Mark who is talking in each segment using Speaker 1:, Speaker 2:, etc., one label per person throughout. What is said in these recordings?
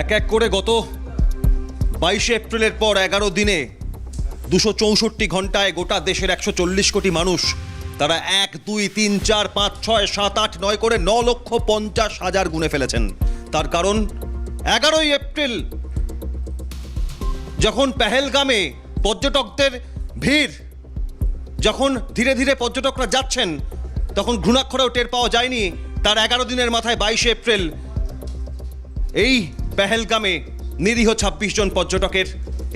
Speaker 1: এক এক করে গত বাইশে এপ্রিলের পর এগারো দিনে দুশো চৌষট্টি ঘন্টায় গোটা দেশের একশো চল্লিশ কোটি মানুষ তারা এক দুই তিন চার পাঁচ ছয় সাত আট নয় করে ন লক্ষ পঞ্চাশ হাজার গুনে ফেলেছেন তার কারণ এগারোই এপ্রিল যখন পেহেলগামে পর্যটকদের ভিড় যখন ধীরে ধীরে পর্যটকরা যাচ্ছেন তখন ঘুণাক্ষরেও টের পাওয়া যায়নি তার এগারো দিনের মাথায় বাইশে এপ্রিল এই পেহেলগামে নিরীহ ছাব্বিশ জন পর্যটকের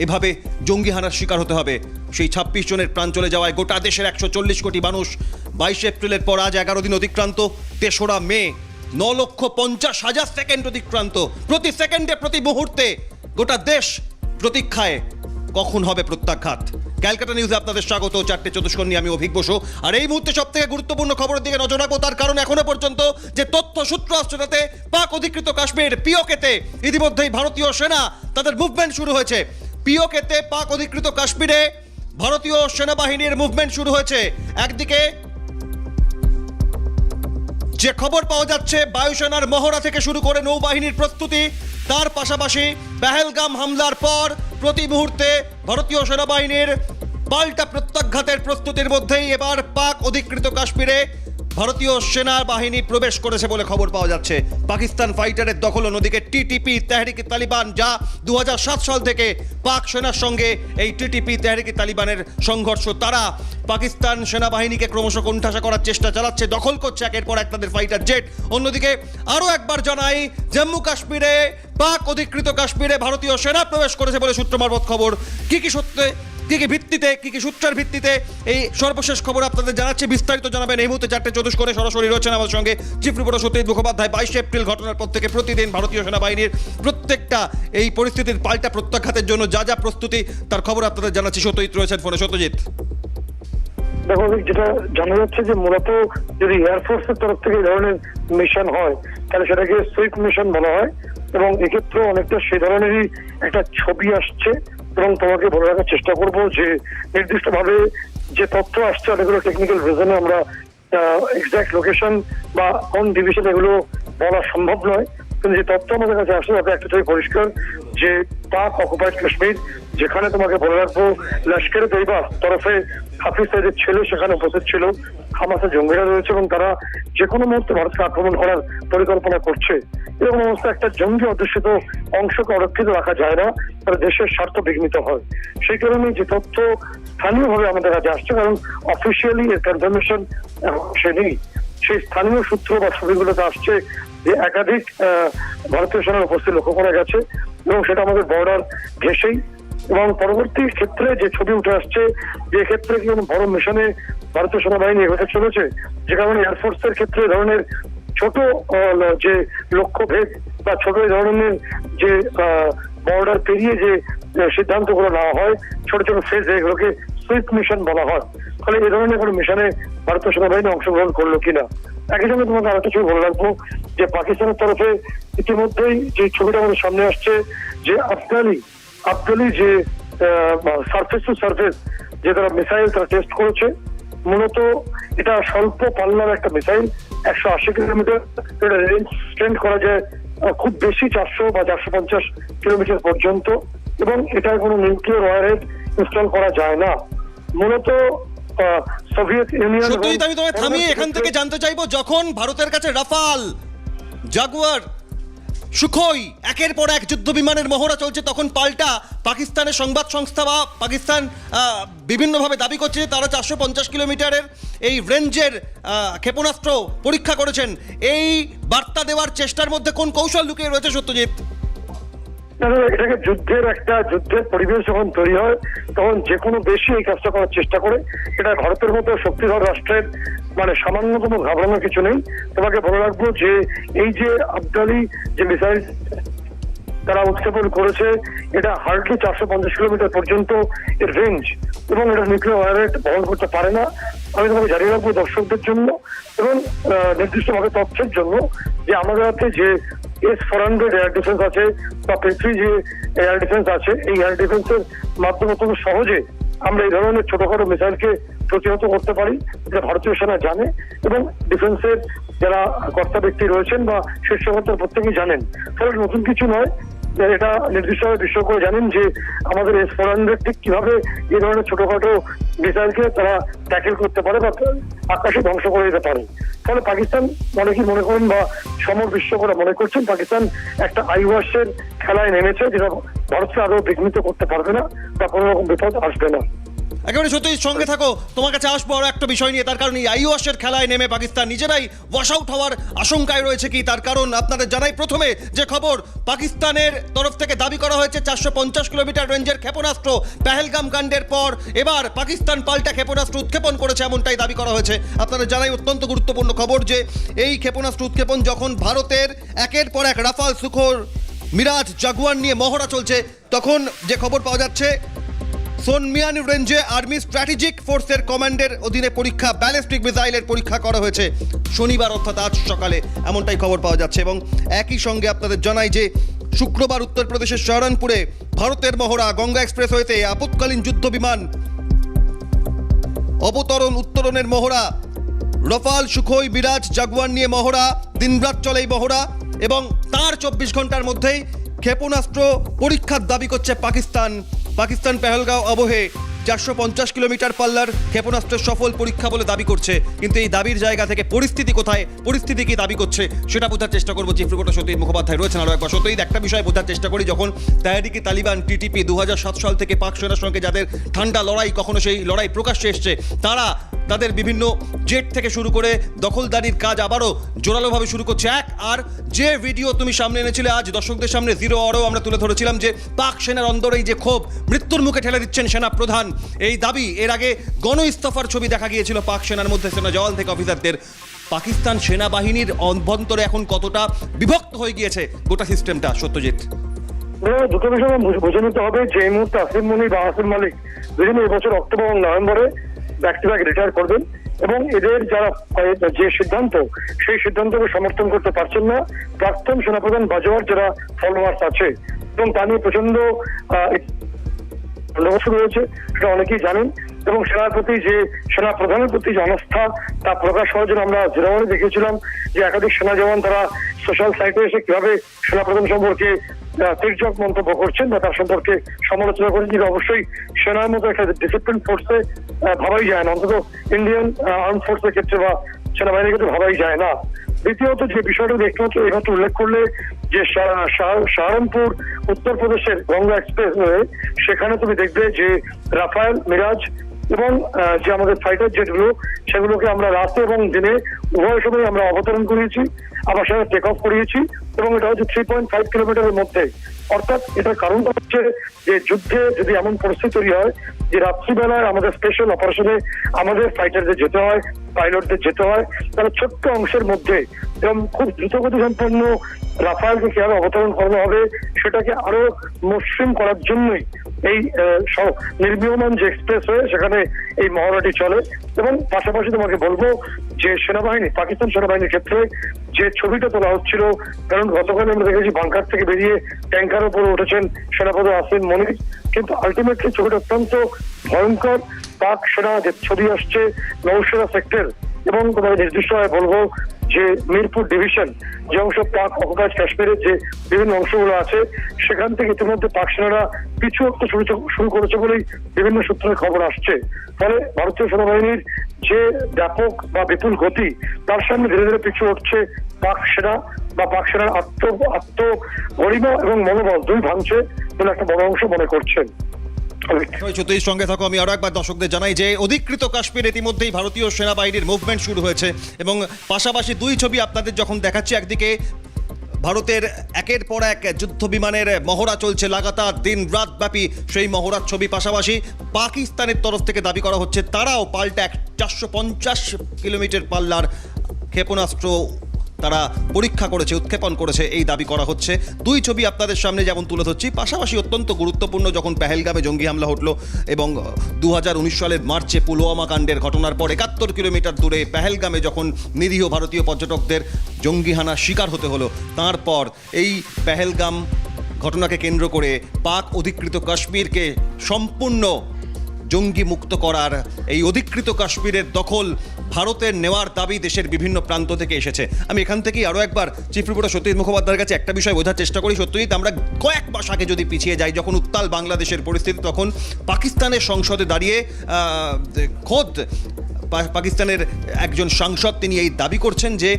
Speaker 1: এভাবে জঙ্গি হানার শিকার হতে হবে সেই ছাব্বিশ জনের প্রাণ চলে যাওয়ায় গোটা দেশের একশো চল্লিশ কোটি মানুষ বাইশে এপ্রিলের পর আজ এগারো দিন অতিক্রান্ত তেসরা মে ন লক্ষ পঞ্চাশ হাজার সেকেন্ড অতিক্রান্ত প্রতি সেকেন্ডে প্রতি মুহূর্তে গোটা দেশ প্রতীক্ষায় কখন হবে প্রত্যাখ্যাত ক্যালকাটা নিউজে আপনাদের স্বাগত চারটে চতুষ্কর নিয়ে আমি অভিজ্ঞ বসু আর এই মুহূর্তে সব থেকে গুরুত্বপূর্ণ খবরের দিকে নজর রাখবো তার কারণ এখনো পর্যন্ত যে তথ্য সূত্র আসছে তাতে পাক অধিকৃত কাশ্মীর পিওকেতে ইতিমধ্যেই ভারতীয় সেনা তাদের মুভমেন্ট শুরু হয়েছে পিওকেতে পাক অধিকৃত কাশ্মীরে ভারতীয় সেনাবাহিনীর মুভমেন্ট শুরু হয়েছে একদিকে যে খবর পাওয়া যাচ্ছে বায়ুসেনার মহড়া থেকে শুরু করে নৌবাহিনীর প্রস্তুতি তার পাশাপাশি পেহেলগাম হামলার পর প্রতি মুহূর্তে ভারতীয় সেনাবাহিনীর পাল্টা প্রত্যাঘাতের প্রস্তুতির মধ্যেই এবার পাক অধিকৃত কাশ্মীরে ভারতীয় সেনাবাহিনী প্রবেশ করেছে বলে খবর পাওয়া যাচ্ছে পাকিস্তান ফাইটারের দখল অন্যদিকে টিটিপি তেহরিকি তালিবান যা দু সাল থেকে পাক সেনার সঙ্গে এই টিটিপি তেহরিকি তালিবানের সংঘর্ষ তারা পাকিস্তান সেনাবাহিনীকে ক্রমশ কণ্ঠাসা করার চেষ্টা চালাচ্ছে দখল করছে একের পর এক তাদের ফাইটার জেট অন্যদিকে আরও একবার জানাই জম্মু কাশ্মীরে পাক অধিকৃত কাশ্মীরে ভারতীয় সেনা প্রবেশ করেছে বলে সূত্র খবর কি কি সত্যে কি কি ভিত্তিতে কি কি সূত্রের ভিত্তিতে এই সর্বশেষ খবর আপনাদের জানাচ্ছি বিস্তারিত জানাবেন এই মুহূর্তে চারটে চতুষ করে সরাসরি রয়েছেন আমাদের সঙ্গে চিফ রিপোর্টার সতীত মুখোপাধ্যায় বাইশে এপ্রিল ঘটনার পর থেকে প্রতিদিন ভারতীয় সেনাবাহিনীর প্রত্যেকটা এই পরিস্থিতির পাল্টা প্রত্যাঘাতের জন্য যা যা প্রস্তুতি তার খবর আপনাদের জানাচ্ছি সতীত রয়েছেন ফোনে সত্যজিৎ
Speaker 2: দেখো যেটা জানা যাচ্ছে যে মূলত যদি এয়ারফোর্সের তরফ থেকে ধরনের মিশন হয় তাহলে সেটাকে সুইফট মিশন বলা হয় এবং এক্ষেত্রে অনেকটা সে ধরনেরই একটা ছবি আসছে এবং তোমাকে বলে রাখার চেষ্টা করব যে নির্দিষ্টভাবে যে তথ্য আসছে অনেকগুলো টেকনিক্যাল রিজনে আমরা এক্সাক্ট লোকেশন বা কোন ডিভিশন এগুলো বলা সম্ভব নয় কিন্তু যে তথ্য আমাদের কাছে আসলে আপনি একটা পরিষ্কার যে পাক অকুপাইড কাশ্মীর যেখানে তোমাকে বলে রাখবো লস্কের তৈবা তরফে হাফিজ সাইদের ছেলে সেখানে উপস্থিত ছিল হামাসের জঙ্গিরা রয়েছে এবং তারা যে কোনো মুহূর্তে ভারতকে আক্রমণ করার পরিকল্পনা করছে এরকম অবস্থা একটা জঙ্গি অধ্যুষিত অংশকে অরক্ষিত রাখা যায় না তারা দেশের স্বার্থ বিঘ্নিত হয় সেই কারণে যে তথ্য স্থানীয়ভাবে আমাদের কাছে আসছে কারণ অফিসিয়ালি এর কনফার্মেশন সে নেই সেই স্থানীয় সূত্র বা ছবিগুলোতে আসছে যে একাধিক ভারতীয় সেনার উপস্থিত লক্ষ্য করা গেছে এবং সেটা আমাদের বর্ডার ঘেসেই এবং পরবর্তী ক্ষেত্রে যে ছবি উঠে আসছে যে ক্ষেত্রে কি বড় মিশনে ভারতীয় সেনাবাহিনী এগোতে চলেছে যে কারণে এর ক্ষেত্রে ধরনের ছোট যে লক্ষ্যভেদ বা ছোট ধরনের যে বর্ডার পেরিয়ে যে সিদ্ধান্তগুলো নেওয়া হয় ছোট ছোট ফেজ এগুলোকে সুইফট মিশন বলা হয় ফলে এ ধরনের কোনো মিশনে ভারতীয় সেনাবাহিনী অংশগ্রহণ করলো কিনা একই সঙ্গে তোমাকে আরো কিছু বলে রাখবো যে পাকিস্তানের তরফে ইতিমধ্যেই যে ছবিটা আমাদের সামনে আসছে যে আফগানি আফগানি যে সার্ফেস টু সার্ফেস যে তারা মিসাইল তারা টেস্ট করেছে মূলত এটা স্বল্প পাল্লার একটা মিসাইল একশো আশি কিলোমিটার এটা রেঞ্জ স্ট্রেন্ড করা যায় খুব বেশি চারশো বা চারশো পঞ্চাশ কিলোমিটার পর্যন্ত এবং এটা কোনো নিউক্লিয়ার ওয়ারের ইনস্টল করা যায় না মূলত সোভিয়েত ইউনিয়ন
Speaker 1: সত্যজিৎ আমি তোমায় থামিয়ে এখান থেকে জানতে চাইবো যখন ভারতের কাছে রাফাল জাগুয়ার সুখই একের পর এক যুদ্ধ বিমানের মহড়া চলছে তখন পাল্টা পাকিস্তানের সংবাদ সংস্থা বা পাকিস্তান বিভিন্নভাবে দাবি করছে তারা চারশো পঞ্চাশ কিলোমিটারের এই রেঞ্জের ক্ষেপণাস্ত্র পরীক্ষা করেছেন এই বার্তা দেওয়ার চেষ্টার মধ্যে কোন কৌশল লুকিয়ে রয়েছে সত্যজিৎ
Speaker 2: এটাকে যুদ্ধের একটা যুদ্ধের পরিবেশ যখন তৈরি হয় তখন যে কোনো দেশই এই কাজটা করার চেষ্টা করে এটা ভারতের মতো শক্তিধর রাষ্ট্রের মানে সামান্য কোনো ঘাবড়ানোর কিছু নেই তোমাকে বলে রাখবো যে এই যে আবদালি যে মিসাইল তারা উৎক্ষেপণ করেছে এটা হার্ডলি চারশো পঞ্চাশ কিলোমিটার পর্যন্ত এর রেঞ্জ এবং এটা নিউক্লিয়ার ওয়ারেট বহন করতে পারে না আমি তোমাকে জানিয়ে রাখবো দর্শকদের জন্য এবং নির্দিষ্টভাবে তথ্যের জন্য যে আমাদের হাতে যে S four hundred air defence আছে বা পৃথিবী যে এয়ার ডিফেন্স আছে এই এয়ার ডিফেন্সের মাধ্যমে অত্যন্ত সহজে আমরা এই ধরনের ছোটখাটো মিসাইলকে প্রতিহত করতে পারি যেটা ভারতীয় সেনা জানে এবং ডিফেন্সের যারা কর্তা ব্যক্তি রয়েছেন বা শীর্ষ ভারতের প্রত্যেকেই জানেন ফলে নতুন কিছু নয় এটা নির্দিষ্টভাবে বিশেষজ্ঞ জানেন যে আমাদের এস ফোর হান্ড্রেড ঠিক কিভাবে এই ধরনের ছোটখাটো মিসাইলকে তারা ট্যাকেল করতে পারে বা আকাশে ধ্বংস করে দিতে পারে ফলে পাকিস্তান অনেকেই মনে করেন বা সমর বিশ্বকরা মনে করছেন পাকিস্তান একটা আইওয়াসের খেলায় নেমেছে যেটা ভারতকে আরো বিঘ্নিত করতে পারবে না বা কোনো রকম বিপদ আসবে না
Speaker 1: একেবারে সত্যি সঙ্গে থাকো তোমার কাছে আসবো আরও একটা বিষয় নিয়ে তার কারণ এই আইওয়াসের খেলায় নেমে পাকিস্তান নিজেরাই ওয়াশ আউট হওয়ার আশঙ্কায় রয়েছে কি তার কারণ আপনাদের জানাই প্রথমে যে খবর পাকিস্তানের তরফ থেকে দাবি করা হয়েছে চারশো পঞ্চাশ কিলোমিটার রেঞ্জের ক্ষেপণাস্ত্র পেহেলগাম কাণ্ডের পর এবার পাকিস্তান পাল্টা ক্ষেপণাস্ত্র উৎক্ষেপণ করেছে এমনটাই দাবি করা হয়েছে আপনারা জানাই অত্যন্ত গুরুত্বপূর্ণ খবর যে এই ক্ষেপণাস্ত্র উৎক্ষেপণ যখন ভারতের একের পর এক রাফাল সুখর মিরাজ জাগুয়ান নিয়ে মহড়া চলছে তখন যে খবর পাওয়া যাচ্ছে সোনমিয়ান রেঞ্জে আর্মি স্ট্র্যাটেজিক ফোর্সের কমান্ডের অধীনে পরীক্ষা ব্যালিস্টিক মিসাইলের পরীক্ষা করা হয়েছে শনিবার অর্থাৎ আজ সকালে এমনটাই খবর পাওয়া যাচ্ছে এবং একই সঙ্গে আপনাদের জানাই যে শুক্রবার উত্তরপ্রদেশের সহরানপুরে ভারতের মহড়া গঙ্গা এক্সপ্রেস হইতে আপৎকালীন যুদ্ধ বিমান অবতরণ উত্তরণের মহড়া রফাল সুখই বিরাজ জাগুয়ান নিয়ে মহড়া দিনরাত চলে এই মহড়া এবং তার চব্বিশ ঘন্টার মধ্যেই ক্ষেপণাস্ত্র পরীক্ষার দাবি করছে পাকিস্তান পাকিস্তান পেহলগাঁও অবহে চারশো পঞ্চাশ কিলোমিটার পাল্লার ক্ষেপণাস্ত্রের সফল পরীক্ষা বলে দাবি করছে কিন্তু এই দাবির জায়গা থেকে পরিস্থিতি কোথায় পরিস্থিতি কি দাবি করছে সেটা বোঝার চেষ্টা করবো চিফ রিপোর্টার সতীন মুখোপাধ্যায় রয়েছেন আরও একবার সতীন একটা বিষয় বোঝার চেষ্টা করি যখন তাহারিকে তালিবান টিটিপি দু সাল থেকে পাক সেনার সঙ্গে যাদের ঠান্ডা লড়াই কখনো সেই লড়াই প্রকাশ্যে এসছে তারা তাদের বিভিন্ন জেট থেকে শুরু করে দখলদারির কাজ আবারও জোরালোভাবে শুরু করছে এক আর যে ভিডিও তুমি সামনে এনেছিলে আজ দর্শকদের সামনে জিরো আরও আমরা তুলে ধরেছিলাম যে পাক সেনার অন্দরেই যে ক্ষোভ মৃত্যুর মুখে ঠেলে দিচ্ছেন সেনা প্রধান এই দাবি এর আগে গণ ইস্তফার ছবি দেখা গিয়েছিল পাক সেনার মধ্যে সেনা জওয়াল থেকে অফিসারদের পাকিস্তান সেনাবাহিনীর অভ্যন্তরে এখন কতটা বিভক্ত হয়ে গিয়েছে গোটা সিস্টেমটা সত্যজিৎ
Speaker 2: দুটো বিষয় বুঝে নিতে হবে যে মুহূর্তে আসিম মনি বা আসিম মালিক দুজনে এবছর অক্টোবর এবং নভেম্বরে ব্যক্তিভাগ রিটায়ার করবেন এবং এদের যারা যে সিদ্ধান্ত সেই সিদ্ধান্তকে সমর্থন করতে পারছেন না প্রাক্তন সেনাপ্রধান বাজওয়ার যারা ফলোয়ার্স আছে এবং তা নিয়ে প্রচন্ড শুরু হয়েছে সেটা অনেকেই জানেন এবং সেনার প্রতি যে সেনা প্রধানের প্রতি যে অনাস্থা তা প্রকাশ হওয়ার জন্য আমরা জেরাওয়ানে দেখেছিলাম যে একাধিক সেনা জওয়ান তারা সোশ্যাল সাইটে এসে কিভাবে সেনা প্রধান সম্পর্কে তীর্যক মন্তব্য করছেন বা তার সম্পর্কে সমালোচনা করেন কিন্তু অবশ্যই সেনার মতো একটা ডিসিপ্লিন ফোর্সে ভাবাই যায় না অন্তত ইন্ডিয়ান আর্ম ফোর্সের ক্ষেত্রে বা সেনাবাহিনীর ক্ষেত্রে ভাবাই যায় না দ্বিতীয়ত যে বিষয়টা দেখতে হচ্ছে এইমাত্র উল্লেখ করলে যে সাহারানপুর উত্তরপ্রদেশের গঙ্গা এক্সপ্রেস সেখানে তুমি দেখবে যে রাফায়েল মিরাজ এবং যে আমাদের ফাইটার জেটগুলো সেগুলোকে আমরা রাতে এবং দিনে উভয় সময় আমরা অবতরণ করিয়েছি আবার সেটা টেক অফ করিয়েছি এবং এটা হচ্ছে থ্রি পয়েন্ট ফাইভ কিলোমিটারের মধ্যে অর্থাৎ এটার কারণটা হচ্ছে যে যুদ্ধে যদি এমন পরিস্থিতি তৈরি হয় যে রাত্রিবেলায় আমাদের স্পেশাল অপারেশনে আমাদের ফাইটারদের যেতে হয় পাইলটদের যেতে হয় তাহলে ছোট্ট অংশের মধ্যে এবং খুব দ্রুতগতি সম্পন্ন রাফায়েলকে কিভাবে অবতরণ করানো হবে সেটাকে আরো মসৃণ করার জন্যই এই নির্মীয়মান যে এক্সপ্রেসওয়ে সেখানে এই মহড়াটি চলে এবং পাশাপাশি তোমাকে বলবো যে সেনাবাহিনী পাকিস্তান সেনাবাহিনীর ক্ষেত্রে যে ছবিটা তোলা হচ্ছিল কারণ গতকাল আমরা দেখেছি বাংকার থেকে বেরিয়ে ট্যাঙ্কার উপরে উঠেছেন সেনাপতি আসিম মনির কিন্তু আলটিমেটলি ছবিটা অত্যন্ত ভয়ঙ্কর পাক সেনা যে ছড়িয়ে আসছে নৌসেনা সেক্টর এবং তোমাকে নির্দিষ্টভাবে বলবো যে মিরপুর ডিভিশন যে অংশ পাক অকুপাইড কাশ্মীরের যে বিভিন্ন অংশগুলো আছে সেখান থেকে ইতিমধ্যে পাক সেনারা পিছু হতে শুরু করেছে বলেই বিভিন্ন সূত্রের খবর আসছে ফলে ভারতীয় সেনাবাহিনীর যে ব্যাপক বা বিপুল গতি তার সামনে ধীরে ধীরে পিছু হচ্ছে পাক সেনা বা পাক সেনার আত্ম আত্ম গরিমা এবং মনোবল দুই ভাঙছে বলে একটা বড় অংশ মনে করছেন
Speaker 1: চতুরীর সঙ্গে থাকো আমি আরো একবার দর্শকদের জানাই যে অধিকৃত কাশ্মীর ইতিমধ্যেই ভারতীয় সেনাবাহিনীর মুভমেন্ট শুরু হয়েছে এবং পাশাপাশি দুই ছবি আপনাদের যখন দেখাচ্ছি একদিকে ভারতের একের পর এক যুদ্ধ বিমানের মহড়া চলছে লাগাতার দিন রাত ব্যাপী সেই মহড়ার ছবি পাশাপাশি পাকিস্তানের তরফ থেকে দাবি করা হচ্ছে তারাও পাল্টা এক চারশো পঞ্চাশ কিলোমিটার পাল্লার ক্ষেপণাস্ত্র তারা পরীক্ষা করেছে উৎক্ষেপণ করেছে এই দাবি করা হচ্ছে দুই ছবি আপনাদের সামনে যেমন তুলে ধরছি পাশাপাশি অত্যন্ত গুরুত্বপূর্ণ যখন পেহেলগামে জঙ্গি হামলা হটল এবং দু সালের মার্চে পুলওয়ামা কাণ্ডের ঘটনার পর একাত্তর কিলোমিটার দূরে পেহেলগামে যখন নিরীহ ভারতীয় পর্যটকদের জঙ্গি হানা শিকার হতে হলো তারপর এই পেহেলগাম ঘটনাকে কেন্দ্র করে পাক অধিকৃত কাশ্মীরকে সম্পূর্ণ জঙ্গি মুক্ত করার এই অধিকৃত কাশ্মীরের দখল ভারতের নেওয়ার দাবি দেশের বিভিন্ন প্রান্ত থেকে এসেছে আমি এখান থেকেই আরও একবার চিফ রিপোর্টার সত্যজিৎ মুখোপাধ্যায়ের কাছে একটা বিষয় বোঝার চেষ্টা করি সত্যজিৎ আমরা কয়েক মাস আগে যদি পিছিয়ে যাই যখন উত্তাল বাংলাদেশের পরিস্থিতি তখন পাকিস্তানের সংসদে দাঁড়িয়ে খোদ পাকিস্তানের একজন সাংসদ তিনি এই দাবি করছেন যে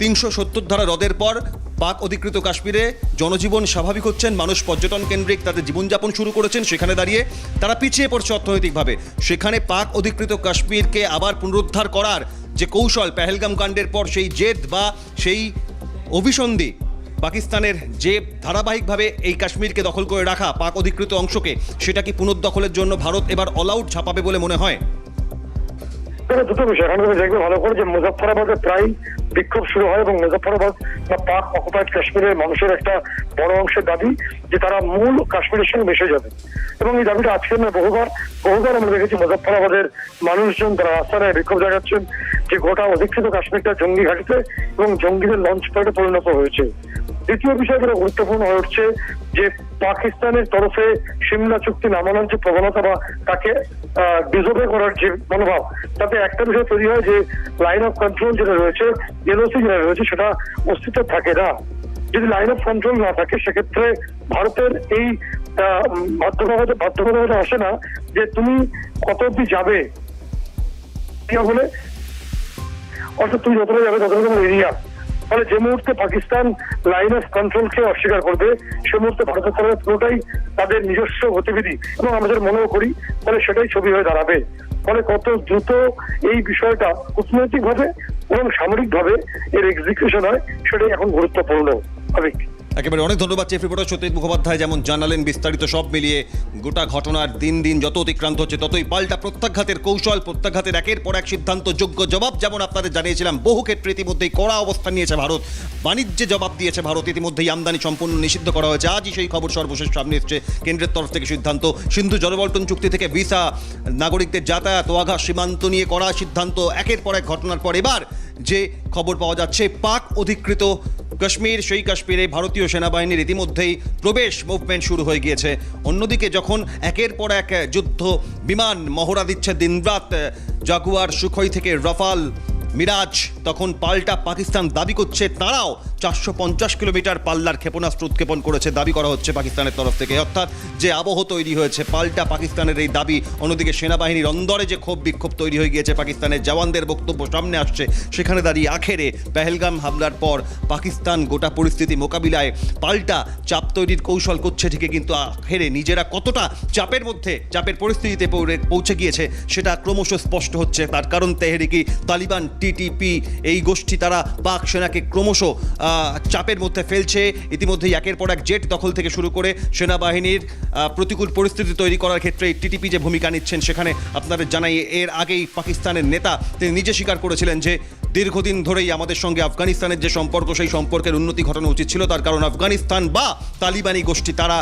Speaker 1: তিনশো সত্তর ধারা হ্রদের পর পাক অধিকৃত কাশ্মীরে জনজীবন স্বাভাবিক হচ্ছেন মানুষ পর্যটন কেন্দ্রিক তাদের জীবনযাপন শুরু করেছেন সেখানে দাঁড়িয়ে তারা পিছিয়ে পড়ছে অর্থনৈতিকভাবে সেখানে পাক অধিকৃত কাশ্মীরকে আবার পুনরুদ্ধার করার যে কৌশল পেহেলগাম কাণ্ডের পর সেই জেদ বা সেই অভিসন্ধি পাকিস্তানের যে ধারাবাহিকভাবে এই কাশ্মীরকে দখল করে রাখা পাক অধিকৃত অংশকে সেটা কি পুনর্দখলের জন্য ভারত এবার অলআউট ছাপাবে বলে মনে হয়
Speaker 2: তবে দুটো বিষয় এখানে তুমি দেখবে ভালো করে যে মুজফরাবাদে প্রায় বিক্ষোভ শুরু হয় এবং মুজফরাবাদ বা পাক অকুপাইড কাশ্মীরের মানুষের একটা বড় অংশের দাবি যে তারা মূল কাশ্মীরের সঙ্গে মিশে যাবে এবং এই দাবিটা আজকে আমরা বহুবার বহুবার আমরা দেখেছি মুজফরাবাদের মানুষজন তারা রাস্তায় বিক্ষোভ দেখাচ্ছেন যে গোটা অধিকৃত কাশ্মীরটা জঙ্গি ঘাটিতে এবং জঙ্গিদের লঞ্চ প্যাডে পরিণত হয়েছে দ্বিতীয় বিষয় যেটা গুরুত্বপূর্ণ হয়ে উঠছে যে পাকিস্তানের তরফে সিমলা চুক্তি নামানোর যে প্রবণতা বা তাকে ডিজোভে করার যে মনোভাব তাতে একটা বিষয় তৈরি হয় যে লাইন অফ কন্ট্রোল যেটা রয়েছে এলওসি যেটা রয়েছে সেটা অস্তিত্ব থাকে না যদি লাইন অফ কন্ট্রোল না থাকে সেক্ষেত্রে ভারতের এই বাধ্যবাধকতা বাধ্যবাধকতা আসে না যে তুমি কত অব্দি যাবে হলে অর্থাৎ তুমি যতটা যাবে ততটা এরিয়া ফলে যে মুহূর্তে পাকিস্তান লাইন অফ কন্ট্রোলকে অস্বীকার করবে সে মুহূর্তে ভারতের তরফে পুরোটাই তাদের নিজস্ব গতিবিধি এবং আমাদের মনেও করি ফলে সেটাই ছবি হয়ে দাঁড়াবে ফলে কত দ্রুত এই বিষয়টা কূটনৈতিকভাবে এবং সামরিকভাবে এর এক্সিকিউশন হয় সেটাই এখন গুরুত্বপূর্ণ হবে
Speaker 1: একেবারে অনেক ধন্যবাদ চেফ রিপোর্টার সতীত মুখোপাধ্যায় যেমন জানালেন বিস্তারিত সব মিলিয়ে গোটা ঘটনার দিন দিন যত অতিক্রান্ত হচ্ছে ততই পাল্টা প্রত্যাঘাতের কৌশল প্রত্যাঘাতের একের পর এক সিদ্ধান্ত যোগ্য জবাব যেমন আপনাদের জানিয়েছিলাম বহু ক্ষেত্রে ইতিমধ্যেই কড়া অবস্থান নিয়েছে ভারত বাণিজ্যে জবাব দিয়েছে ভারত ইতিমধ্যেই আমদানি সম্পূর্ণ নিষিদ্ধ করা হয়েছে আজই সেই খবর সর্বশেষ সামনে এসছে কেন্দ্রের তরফ থেকে সিদ্ধান্ত সিন্ধু জলবল্টন চুক্তি থেকে ভিসা নাগরিকদের যাতায়াত ওয়াঘা সীমান্ত নিয়ে করা সিদ্ধান্ত একের পর এক ঘটনার পর এবার যে খবর পাওয়া যাচ্ছে পাক অধিকৃত কাশ্মীর সেই কাশ্মীরে ভারতীয় সেনাবাহিনীর ইতিমধ্যেই প্রবেশ মুভমেন্ট শুরু হয়ে গিয়েছে অন্যদিকে যখন একের পর এক যুদ্ধ বিমান মহড়া দিচ্ছে দিনরাত জাগুয়ার সুখই থেকে রাফাল মিরাজ তখন পাল্টা পাকিস্তান দাবি করছে তারাও চারশো পঞ্চাশ কিলোমিটার পাল্লার ক্ষেপণাস্ত্র উৎক্ষেপণ করেছে দাবি করা হচ্ছে পাকিস্তানের তরফ থেকে অর্থাৎ যে আবহ তৈরি হয়েছে পাল্টা পাকিস্তানের এই দাবি অন্যদিকে সেনাবাহিনীর অন্দরে যে ক্ষোভ বিক্ষোভ তৈরি হয়ে গিয়েছে পাকিস্তানের জওয়ানদের বক্তব্য সামনে আসছে সেখানে দাঁড়িয়ে আখেরে পেহেলগাম হামলার পর পাকিস্তান গোটা পরিস্থিতি মোকাবিলায় পাল্টা চাপ তৈরির কৌশল করছে ঠিকই কিন্তু আখেরে নিজেরা কতটা চাপের মধ্যে চাপের পরিস্থিতিতে পৌঁছে গিয়েছে সেটা ক্রমশ স্পষ্ট হচ্ছে তার কারণ তেহরিকি তালিবান টিটিপি এই গোষ্ঠী তারা পাক সেনাকে ক্রমশ চাপের মধ্যে ফেলছে ইতিমধ্যেই একের পর এক জেট দখল থেকে শুরু করে সেনাবাহিনীর প্রতিকূল পরিস্থিতি তৈরি করার ক্ষেত্রে টিটিপি যে ভূমিকা নিচ্ছেন সেখানে আপনাদের জানাই এর আগেই পাকিস্তানের নেতা তিনি নিজে স্বীকার করেছিলেন যে দীর্ঘদিন ধরেই আমাদের সঙ্গে আফগানিস্তানের যে সম্পর্ক সেই সম্পর্কের উন্নতি ঘটানো উচিত ছিল তার কারণ আফগানিস্তান বা তালিবানি গোষ্ঠী তারা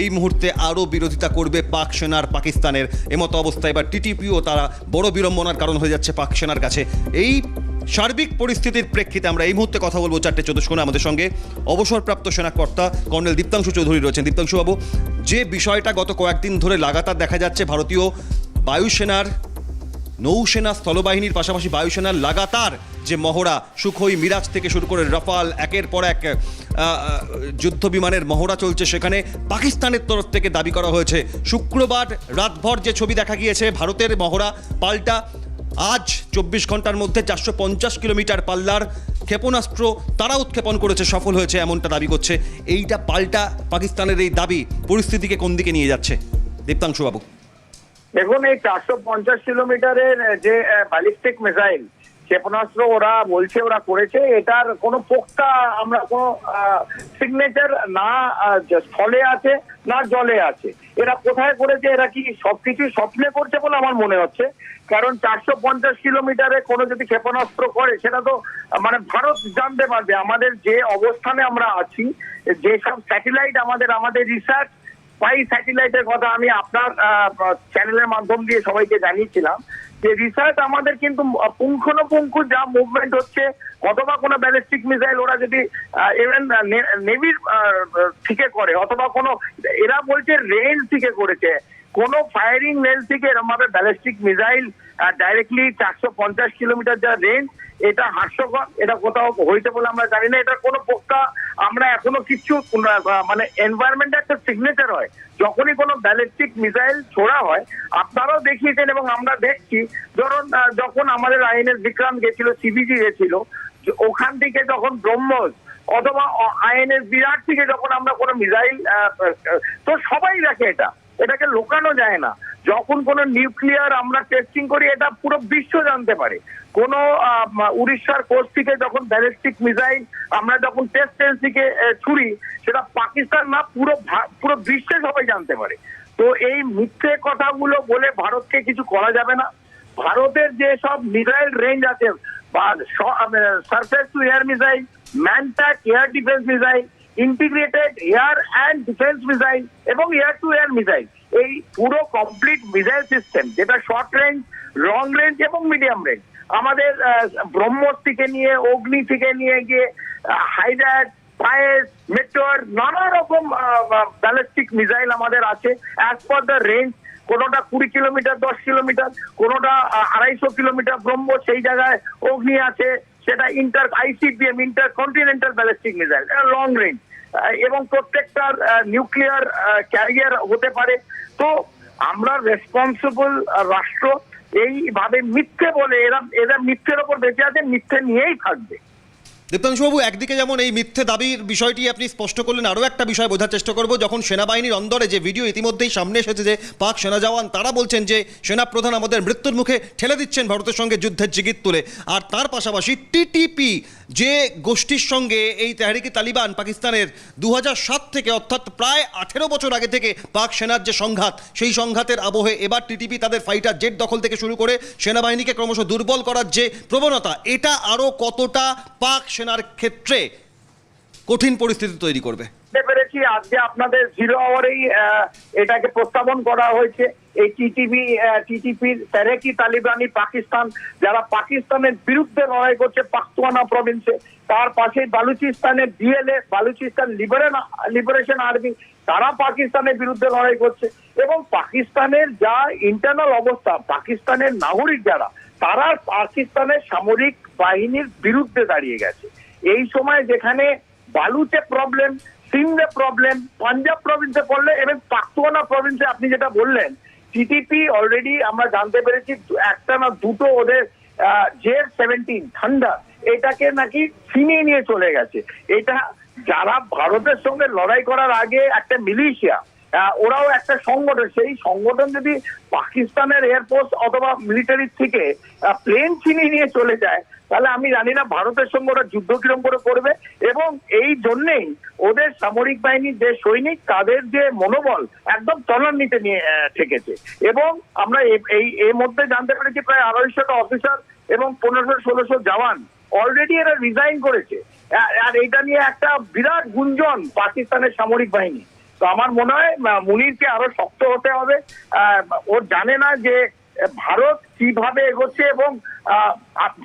Speaker 1: এই মুহূর্তে আরও বিরোধিতা করবে পাক সেনার পাকিস্তানের এমতো অবস্থায় এবার টিটিপিও তারা বড় বিড়ম্বনার কারণ হয়ে যাচ্ছে পাক সেনার কাছে এই সার্বিক পরিস্থিতির প্রেক্ষিতে আমরা এই মুহূর্তে কথা বলবো চারটে চোদ্দ আমাদের সঙ্গে অবসরপ্রাপ্ত সেনাকর্তা কর্নেল দীপ্তাংশু চৌধুরী রয়েছেন দীপ্তাংশুবাবু যে বিষয়টা গত কয়েকদিন ধরে লাগাতার দেখা যাচ্ছে ভারতীয় বায়ুসেনার নৌসেনা স্থলবাহিনীর পাশাপাশি বায়ুসেনার লাগাতার যে মহড়া সুখই মিরাজ থেকে শুরু করে রাফাল একের পর এক যুদ্ধ বিমানের মহড়া চলছে সেখানে পাকিস্তানের তরফ থেকে দাবি করা হয়েছে শুক্রবার রাতভর যে ছবি দেখা গিয়েছে ভারতের মহড়া পাল্টা আজ চব্বিশ ঘন্টার মধ্যে চারশো পঞ্চাশ কিলোমিটার পাল্লার ক্ষেপণাস্ত্র তারা উৎক্ষেপণ করেছে সফল হয়েছে এমনটা দাবি করছে এইটা পাল্টা পাকিস্তানের এই দাবি পরিস্থিতিকে কোন দিকে নিয়ে যাচ্ছে দীপ্তাংশুবাবু বাবু
Speaker 2: দেখুন এই চারশো পঞ্চাশ কিলোমিটারের যে ব্যালিস্টিক মিসাইল ক্ষেপণাস্ত্র ওরা বলছে ওরা করেছে এটার কোনো পোক্তা আমরা কোনো সিগনেচার না স্থলে আছে না জলে আছে এরা কোথায় করেছে এরা কি সবকিছু স্বপ্নে করছে বলে আমার মনে হচ্ছে কারণ চারশো পঞ্চাশ কিলোমিটারে কোনো যদি ক্ষেপণাস্ত্র করে সেটা তো মানে ভারত জানতে পারবে আমাদের যে অবস্থানে আমরা আছি যেসব স্যাটেলাইট আমাদের আমাদের রিসার্চ স্পাই স্যাটেলাইটের কথা আমি আপনার চ্যানেলের মাধ্যম দিয়ে সবাইকে জানিয়েছিলাম যে রিসার্চ আমাদের কিন্তু পুঙ্খানুপুঙ্খ যা মুভমেন্ট হচ্ছে অথবা কোনো ব্যালিস্টিক মিসাইল ওরা যদি ইভেন নেভির থেকে করে অথবা কোনো এরা বলছে রেল থেকে করেছে কোনো ফায়ারিং রেল থেকে এরকম ভাবে ব্যালিস্টিক মিসাইল ডাইরেক্টলি চারশো পঞ্চাশ কিলোমিটার যা রেঞ্জ এটা হাস্যকর এটা কোথাও হয়েছে বলে আমরা জানি না এটা কোনো পোক্তা আমরা এখনো কিছু মানে এনভায়রনমেন্টে একটা সিগনেচার হয় যখনই কোনো ব্যালিস্টিক মিসাইল ছোড়া হয় আপনারাও দেখিয়েছেন এবং আমরা দেখছি ধরুন যখন আমাদের আইএনএস বিক্রম গেছিল সিবিজি গেছিল ওখান থেকে যখন ব্রহ্মস অথবা আইএনএস বিরাট থেকে যখন আমরা কোনো মিসাইল তো সবাই দেখে এটা এটাকে লোকানো যায় না যখন কোনো নিউক্লিয়ার আমরা টেস্টিং করি এটা পুরো বিশ্ব জানতে পারে কোন উড়িষ্যার কোচ থেকে যখন ব্যালিস্টিক মিসাইল আমরা যখন টেস্ট এজেন্সিকে ছুরি সেটা পাকিস্তান না পুরো পুরো বিশ্বে সবাই জানতে পারে তো এই মিথ্যে কথাগুলো বলে ভারতকে কিছু করা যাবে না ভারতের যে সব মিসাইল রেঞ্জ আছে বা সারফেস টু এয়ার মিসাইল ম্যানট্যাক air defence missile integrated air and defence missile এবং এয়ার টু এয়ার মিসাইল এই পুরো কমপ্লিট মিসাইল সিস্টেম যেটা শর্ট রেঞ্জ লং রেঞ্জ এবং মিডিয়াম রেঞ্জ আমাদের ব্রহ্মস থেকে নিয়ে অগ্নি থেকে নিয়ে গিয়ে হাইড্যাট পায়েস মেট্রোর নানা রকম ব্যালিস্টিক মিসাইল আমাদের আছে অ্যাজ পার দ্য রেঞ্জ কোনোটা কুড়ি কিলোমিটার দশ কিলোমিটার কোনোটা আড়াইশো কিলোমিটার ব্রহ্ম সেই জায়গায় অগ্নি আছে সেটা inter ICBM intercontinental ballistic missile long range এবং প্রত্যেকটার নিউক্লিয়ার ক্যারিয়ার হতে পারে তো আমরা রেসপন্সিবল রাষ্ট্র এইভাবে মিথ্যে বলে এরা এরা মিথ্যের ওপর বেঁচে আছে মিথ্যে নিয়েই থাকবে দীপ্তাংশুবাবু একদিকে যেমন এই মিথ্যে দাবির বিষয়টি আপনি স্পষ্ট করলেন আরও একটা বিষয় বোঝার চেষ্টা করব যখন সেনাবাহিনীর অন্দরে যে ভিডিও ইতিমধ্যেই সামনে এসেছে যে পাক সেনা জওয়ান তারা বলছেন যে সেনাপ্রধান আমাদের মৃত্যুর মুখে ঠেলে দিচ্ছেন ভারতের সঙ্গে যুদ্ধের জিগিত তুলে আর তার পাশাপাশি টিটিপি যে গোষ্ঠীর সঙ্গে এই তেহারিকি তালিবান পাকিস্তানের দু থেকে অর্থাৎ প্রায় আঠেরো বছর আগে থেকে পাক সেনার যে সংঘাত সেই সংঘাতের আবহে এবার টিটিপি তাদের ফাইটার জেট দখল থেকে শুরু করে সেনাবাহিনীকে ক্রমশ দুর্বল করার যে প্রবণতা এটা আরও কতটা পাক সেনার ক্ষেত্রে কঠিন পরিস্থিতি তৈরি করবে পেরেছি আজকে আপনাদের জিরো আওয়ারেই এটাকে প্রস্তাবন করা হয়েছে এই টিটিভি টিটিপির তেরেকি তালিবানি পাকিস্তান যারা পাকিস্তানের বিরুদ্ধে লড়াই করছে পাখতুয়ানা প্রভিন্সে তার পাশে বালুচিস্তানের বিএলএ বালুচিস্তান লিবারেন লিবারেশন আর্মি তারা পাকিস্তানের বিরুদ্ধে লড়াই করছে এবং পাকিস্তানের যা ইন্টারনাল অবস্থা পাকিস্তানের নাগরিক যারা তারা পাকিস্তানের সামরিক বাহিনীর বিরুদ্ধে দাঁড়িয়ে গেছে এই সময় যেখানে বালুচে প্রবলেম সিন্ধে প্রবলেম পাঞ্জাব প্রভিন্সে পড়লে এবং পাকতুয়ানা প্রভিন্সে আপনি যেটা বললেন টিটিপি অলরেডি আমরা জানতে পেরেছি একটা না দুটো ওদের জে সেভেন্টিন ঠান্ডা এটাকে নাকি ছিনিয়ে নিয়ে চলে গেছে এটা যারা ভারতের সঙ্গে লড়াই করার আগে একটা মিলিশিয়া ওরাও একটা সংগঠন সেই সংগঠন যদি পাকিস্তানের এয়ারফোর্স অথবা মিলিটারির থেকে প্লেন ছিনিয়ে নিয়ে চলে যায় তাহলে আমি জানি না ভারতের সঙ্গে ওরা যুদ্ধ কিরম করে করবে এবং এই জন্যেই ওদের সামরিক বাহিনীর যে সৈনিক তাদের যে মনোবল একদম নিতে নিয়ে ঠেকেছে এবং আমরা এই এর মধ্যে জানতে পেরেছি প্রায় আড়াইশোটা অফিসার এবং পনেরোশো ষোলোশো জওয়ান অলরেডি এরা রিজাইন করেছে আর এটা নিয়ে একটা বিরাট গুঞ্জন পাকিস্তানের সামরিক বাহিনী তো আমার মনে হয় মুনিরকে আরো শক্ত হতে হবে ও জানে না যে ভারত কিভাবে এগোচ্ছে এবং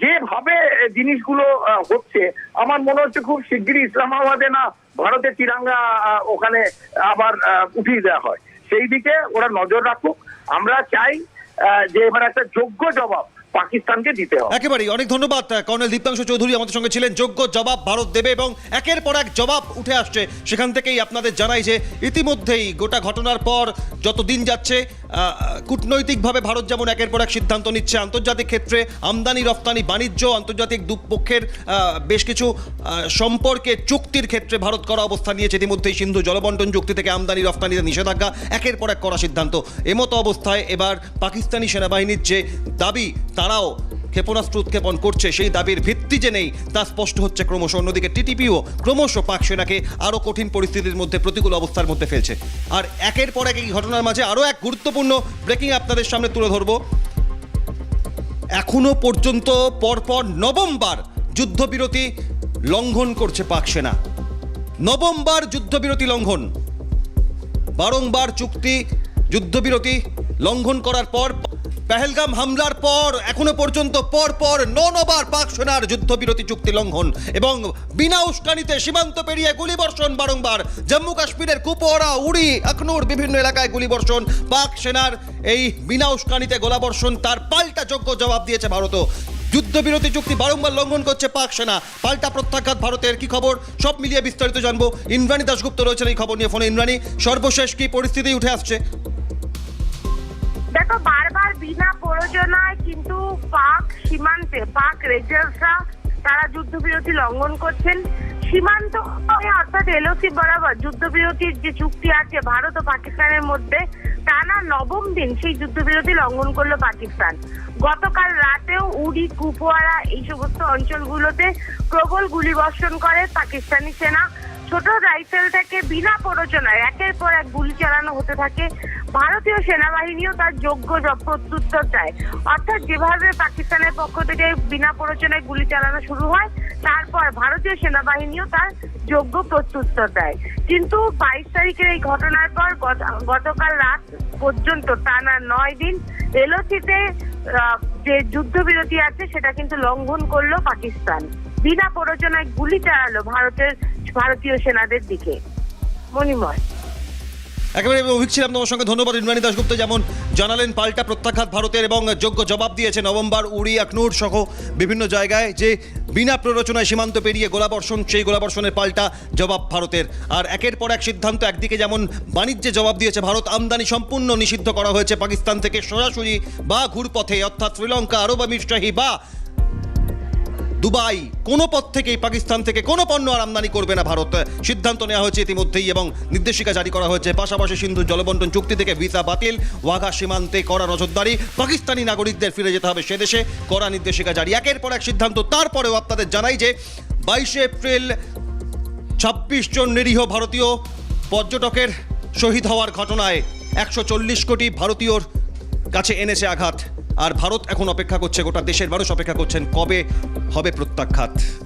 Speaker 2: যেভাবে জিনিসগুলো হচ্ছে আমার মনে হচ্ছে খুব শিগগিরই ইসলামাবাদে না ভারতের তিরাঙ্গা ওখানে আবার উঠিয়ে দেওয়া হয় সেই দিকে ওরা নজর রাখুক আমরা চাই যে এবার একটা যোগ্য জবাব পাকিস্তানকে দিতে হবে একেবারেই অনেক ধন্যবাদ কর্নেল দীপ্তাংশু চৌধুরী আমাদের সঙ্গে ছিলেন যোগ্য জবাব ভারত দেবে এবং একের পর এক জবাব উঠে আসছে সেখান থেকেই আপনাদের জানাই যে ইতিমধ্যেই গোটা ঘটনার পর যত দিন যাচ্ছে কূটনৈতিকভাবে ভারত যেমন একের পর এক সিদ্ধান্ত নিচ্ছে আন্তর্জাতিক ক্ষেত্রে আমদানি রফতানি বাণিজ্য আন্তর্জাতিক দুপক্ষের বেশ কিছু সম্পর্কে চুক্তির ক্ষেত্রে ভারত করা অবস্থা নিয়েছে ইতিমধ্যেই সিন্ধু জলবন্টন চুক্তি থেকে আমদানি রফতানিতে নিষেধাজ্ঞা একের পর এক করা সিদ্ধান্ত এমতো অবস্থায় এবার পাকিস্তানি সেনাবাহিনীর যে দাবি তা তারাও ক্ষেপণাস্ত্র উৎক্ষেপণ করছে সেই দাবির ভিত্তি যে নেই তা স্পষ্ট হচ্ছে ক্রমশ অন্যদিকে টিটিপিও ক্রমশ পাক সেনাকে আরও কঠিন পরিস্থিতির মধ্যে প্রতিকূল অবস্থার মধ্যে ফেলছে আর একের পর এক এই ঘটনার মাঝে আরও এক গুরুত্বপূর্ণ ব্রেকিং আপনাদের সামনে তুলে ধরব এখনও পর্যন্ত পরপর নবমবার যুদ্ধবিরতি লঙ্ঘন করছে পাক সেনা নবমবার যুদ্ধবিরতি লঙ্ঘন বারংবার চুক্তি যুদ্ধবিরতি লঙ্ঘন করার পর পেহেলগাম হামলার পর এখনো পর্যন্ত পর পর নবার পাক সেনার যুদ্ধবিরতি চুক্তি লঙ্ঘন এবং বিনা উস্কানিতে সীমান্ত পেরিয়ে গুলিবর্ষণ বারংবার জম্মু কাশ্মীরের কুপওয়ারা উড়ি আখনুর বিভিন্ন এলাকায় গুলিবর্ষণ পাক সেনার এই বিনা উস্কানিতে গোলাবর্ষণ তার পাল্টা যোগ্য জবাব দিয়েছে ভারতও যুদ্ধবিরতি চুক্তি বারংবার লঙ্ঘন করছে পাক সেনা পাল্টা প্রত্যাঘাত ভারতের কি খবর সব মিলিয়ে বিস্তারিত জানবো ইন্দ্রাণী দাশগুপ্ত রয়েছেন এই খবর নিয়ে ফোনে ইন্দ্রাণী সর্বশেষ কি পরিস্থিতি উঠে আসছে দেখো বারবার বিনা প্রয়োজনায় কিন্তু পাক সীমান্তে পাক রেজার্সরা তারা যুদ্ধবিরতি লঙ্ঘন করছেন সীমান্ত অর্থাৎ এলওসি বরাবর যুদ্ধবিরতির যে চুক্তি আছে ভারত ও পাকিস্তানের মধ্যে টানা নবম দিন সেই যুদ্ধবিরতি লঙ্ঘন করলো পাকিস্তান গতকাল রাতেও উড়ি কুপোয়ারা এই সমস্ত অঞ্চলগুলোতে প্রবল গুলিবর্ষণ করে পাকিস্তানি সেনা ছোট রাইফেল থেকে বিনা প্ররোচনায় একের পর এক গুলি চালানো হতে থাকে ভারতীয় সেনাবাহিনীও তার যোগ্য প্রত্যুত্তর চায় অর্থাৎ যেভাবে পাকিস্তানের পক্ষ থেকে বিনা প্ররোচনায় গুলি চালানো শুরু হয় তারপর ভারতীয় সেনাবাহিনীও তার যোগ্য প্রত্যুত্তর দেয় কিন্তু বাইশ তারিখের এই ঘটনার পর গতকাল রাত পর্যন্ত টানা নয় দিন এলওসিতে যে যুদ্ধবিরতি আছে সেটা কিন্তু লঙ্ঘন করলো পাকিস্তান বিনা প্ররোচনায় গুলি চালালো ভারতের ভারতীয় সেনাদের দিকে মণিময় একেবারে অভিক ছিলাম তোমার সঙ্গে ধন্যবাদ ইন্দ্রাণী দাসগুপ্ত যেমন জানালেন পাল্টা প্রত্যাখ্যাত ভারতের এবং যোগ্য জবাব দিয়েছে নভেম্বর উড়ি আকনুর সহ বিভিন্ন জায়গায় যে বিনা প্ররোচনায় সীমান্ত পেরিয়ে গোলাবর্ষণ সেই গোলাবর্ষণের পাল্টা জবাব ভারতের আর একের পর এক সিদ্ধান্ত একদিকে যেমন বাণিজ্যে জবাব দিয়েছে ভারত আমদানি সম্পূর্ণ নিষিদ্ধ করা হয়েছে পাকিস্তান থেকে সরাসরি বা ঘুরপথে অর্থাৎ শ্রীলঙ্কা আরব আমির শাহী বা দুবাই কোনো পথ থেকেই পাকিস্তান থেকে কোনো পণ্য আর আমদানি করবে না ভারত সিদ্ধান্ত নেওয়া হয়েছে ইতিমধ্যেই এবং নির্দেশিকা জারি করা হয়েছে পাশাপাশি সিন্ধু জলবন্টন চুক্তি থেকে ভিসা বাতিল ওয়াঘা সীমান্তে করা নজরদারি পাকিস্তানি নাগরিকদের ফিরে যেতে হবে সে দেশে করা নির্দেশিকা জারি একের পর এক সিদ্ধান্ত তারপরেও আপনাদের জানাই যে বাইশে এপ্রিল ছাব্বিশ জন নিরীহ ভারতীয় পর্যটকের শহীদ হওয়ার ঘটনায় একশো কোটি ভারতীয়র কাছে এনেছে আঘাত আর ভারত এখন অপেক্ষা করছে গোটা দেশের মানুষ অপেক্ষা করছেন কবে হবে প্রত্যাখ্যাত